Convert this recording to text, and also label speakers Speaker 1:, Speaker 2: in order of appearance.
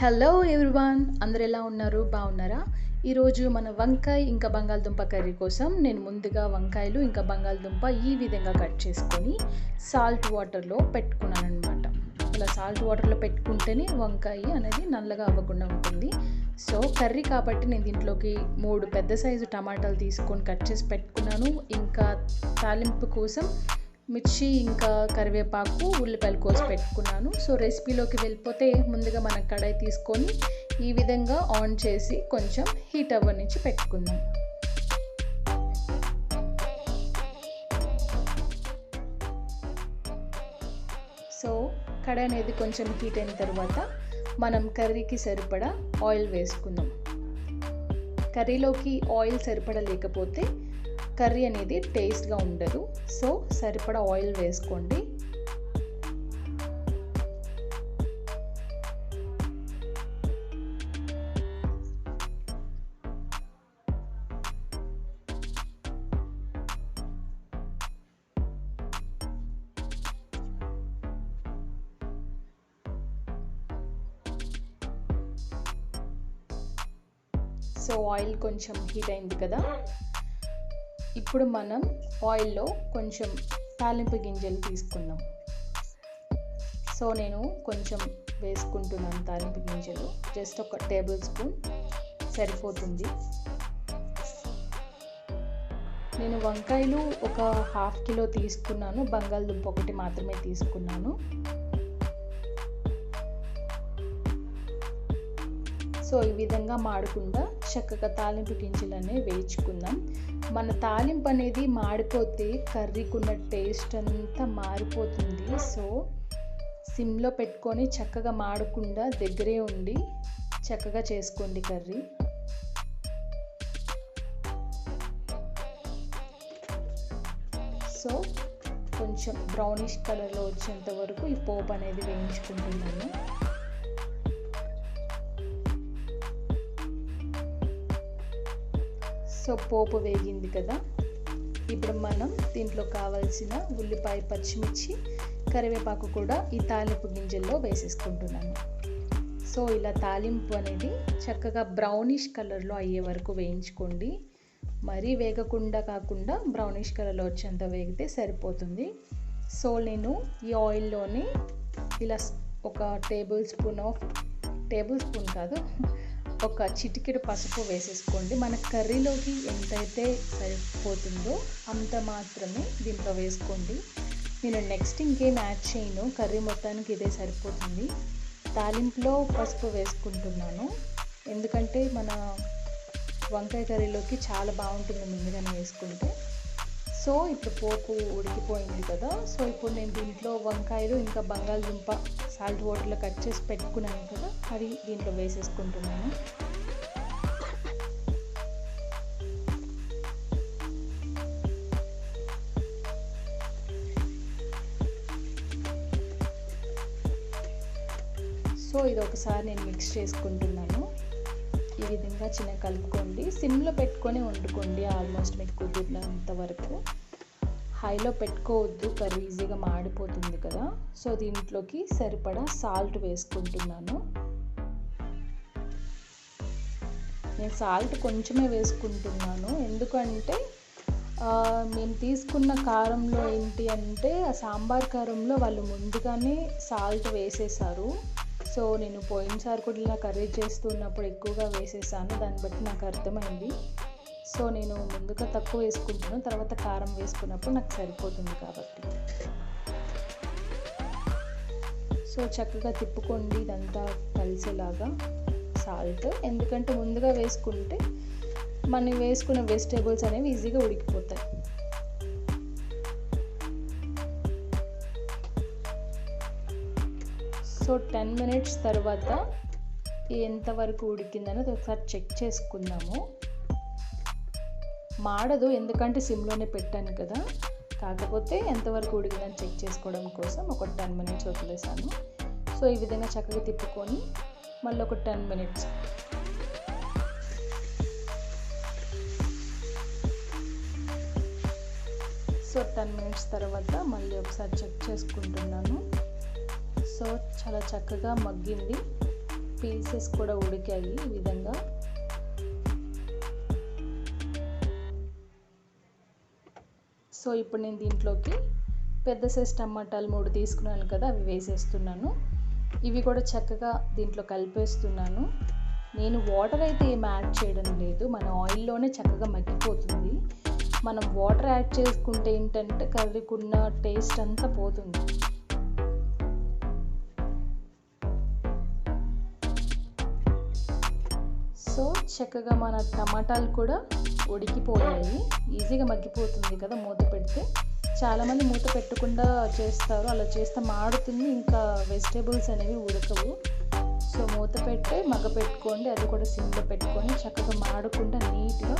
Speaker 1: Hello everyone అందరు ఎలా ఉన్నారు? బాగున్నారా? ఈరోజు మన వంకాయ ఇంకా బంగాళదుంప కర్రీ కోసం నేను ముందుగా వంకాయలు ఇంకా బంగాళదుంప ఈ విధంగా కట్ చేసుకొని సాల్ట్ వాటర్లో పెట్టుకున్నాను అనమాట ఇలా సాల్ట్ వాటర్లో పెట్టుకుంటేనే వంకాయ అనేది నల్లగా అవ్వకుండా ఉంటుంది. సో కర్రీ కాబట్టి నేను దీంట్లోకి మూడు పెద్ద సైజు టమాటాలు తీసుకొని కట్ చేసి పెట్టుకున్నాను. ఇంకా తాలింపు కోసం మిర్చి ఇంకా కరివేపాకు ఉల్లిపాయలు కోసి పెట్టుకున్నాను. సో రెసిపీలోకి వెళ్ళిపోతే ముందుగా మన కడాయి తీసుకొని ఈ విధంగా ఆన్ చేసి కొంచెం హీట్ అవ్వనించి పెట్టుకుందాం. సో కడాయి అనేది కొంచెం హీట్ అయిన తర్వాత మనం కర్రీకి సరిపడా ఆయిల్ వేసుకుందాం. కర్రీలోకి ఆయిల్ సరిపడా లేకపోతే కర్రీ అనేది టేస్ట్గా ఉండదు. సో సరిపడా ఆయిల్ వేసుకోండి. సో ఆయిల్ కొంచెం హీట్ అయింది కదా? ఇప్పుడు మనం ఆయిల్లో కొంచెం తాలింపు గింజలు తీసుకుందాం. సో నేను కొంచెం వేసుకుంటున్నాను తాలింపు గింజలు. జస్ట్ ఒక టేబుల్ స్పూన్ సరిపోతుంది. నేను వంకాయలు ఒక హాఫ్ కిలో తీసుకున్నాను. బంగాళదుంప ఒకటి మాత్రమే తీసుకున్నాను. సో ఈ విధంగా మాడకుండా చక్కగా తాలింపు గింజలనే వేయించుకుందాం. మన తాలింపు అనేది మాడిపోతే కర్రీకున్న టేస్ట్ అంతా మారిపోతుంది. సో సిమ్లో పెట్టుకొని చక్కగా మాడకుండా దగ్గరే ఉండి చక్కగా చేసుకోండి కర్రీ. సో కొంచెం బ్రౌనిష్ కలర్లో వచ్చేంత వరకు ఈ పోపు అనేది వేయించుకుంటున్నాను. సో పోపు వేగింది కదా. ఇప్పుడు మనం దీంట్లో కావాల్సిన ఉల్లిపాయ పచ్చిమిర్చి కరివేపాకు కూడా ఈ తాలింపు గింజల్లో వేసేసుకుంటున్నాను. సో ఇలా తాలింపు అనేది చక్కగా బ్రౌనిష్ కలర్లో అయ్యే వరకు వేయించుకోండి. మరీ వేగకుండా కాకుండా బ్రౌనిష్ కలర్లో వచ్చేంత వేగితే సరిపోతుంది. సో నేను ఈ ఆయిల్లోనే ఇలా ఒక tablespoon of tablespoon కాదు ఒక చిటికెడు పసుపు వేసేసుకోండి. మన కర్రీలోకి ఎంతైతే సరిపోతుందో అంత మాత్రమే దీంట్లో వేసుకోండి. నేను నెక్స్ట్ ఇంకేం యాడ్ చేయను. కర్రీ మొత్తానికి ఇదే సరిపోతుంది. తాలింపులో పసుపు వేసుకుంటున్నాను. ఎందుకంటే మన వంకాయ కర్రీలోకి చాలా బాగుంటుంది ముందుగానే వేసుకుంటే. సో ఇప్పుడు పోపు ఉడికిపోయింది కదా. సో ఇప్పుడు నేను దీంట్లో వంకాయలు ఇంకా బంగాళదుంప సాల్ట్ వాటర్లో కట్ చేసి పెట్టుకున్నాను కదా. అది దీంట్లో వేసేసుకుంటున్నాను. సో ఇది ఒకసారి నేను మిక్స్ చేసుకుంటున్నాను. ఈ విధంగా చిన్న కలుపుకోండి. సిమ్లో పెట్టుకొని వండుకోండి ఆల్మోస్ట్ మీకు కుదిరినంత వరకు. హైలో పెట్టుకోవద్దు కర్రీ ఈజీగా మాడిపోతుంది కదా. సో దీంట్లోకి సరిపడా సాల్ట్ వేసుకుంటున్నాను. నేను సాల్ట్ కొంచెమే వేసుకుంటున్నాను. ఎందుకంటే మేము తీసుకున్న కారంలో ఏంటి అంటే ఆ సాంబార్ కారంలో వాళ్ళు ముందుగానే సాల్ట్ వేసేసారు. సో నేను పోయినసారి కూడా ఇలా కర్రీ చేస్తున్నప్పుడు ఎక్కువగా వేసేసాను. దాన్ని బట్టి నాకు అర్థమైంది. సో నేను ముందుగా తక్కువ వేసుకుంటున్నాను. తర్వాత కారం వేసుకున్నప్పుడు నాకు సరిపోతుంది కాబట్టి. సో చక్కగా తిప్పుకోండి. ఇదంతా కలిసేలాగా సాల్ట్. ఎందుకంటే ముందుగా వేసుకుంటే మనం వేసుకున్న వెజిటేబుల్స్ అనేవి ఈజీగా ఉడికిపోతాయి. సో టెన్ మినిట్స్ తర్వాత ఎంతవరకు ఉడికిందని ఒకసారి చెక్ చేసుకుందాము. మాడదు ఎందుకంటే సిమ్లోనే పెట్టాను కదా. కాకపోతే ఎంతవరకు ఉడికిందని చెక్ చేసుకోవడం కోసం ఒక టెన్ మినిట్స్ వదిలేసాను సో ఈ విధంగా చక్కగా తిప్పుకొని మళ్ళీ ఒక ten minutes so ten minutes తర్వాత మళ్ళీ ఒకసారి చెక్ చేసుకుంటున్నాను. సో చాలా చక్కగా మగ్గింది. పీసెస్ కూడా ఉడికాయి ఈ విధంగా. సో ఇప్పుడు నేను దీంట్లోకి పెద్ద సైజ్ టమాటాలు మూడు తీసుకున్నాను కదా అవి వేసేస్తున్నాను. ఇవి కూడా చక్కగా దీంట్లో కలిపేస్తున్నాను. నేను వాటర్ అయితే ఏం యాడ్ చేయడం లేదు. మన ఆయిల్లోనే చక్కగా మగ్గిపోతుంది. మనం వాటర్ యాడ్ చేసుకుంటే ఏంటంటే కర్రీకున్న టేస్ట్ అంతా పోతుంది. సో చక్కగా మన టమాటాలు కూడా ఉడికిపోయాయి. ఈజీగా మగ్గిపోతుంది కదా మూత పెడితే. చాలామంది మూత పెట్టకుండా చేస్తారు. అలా చేస్తే మాడుతుంది. ఇంకా వెజిటేబుల్స్ అనేవి ఉడకవు. సో మూత పెట్టి మగ్గ పెట్టుకోండి. అది కూడా సిమ్లో పెట్టుకొని చక్కగా మాడకుండా నీట్గా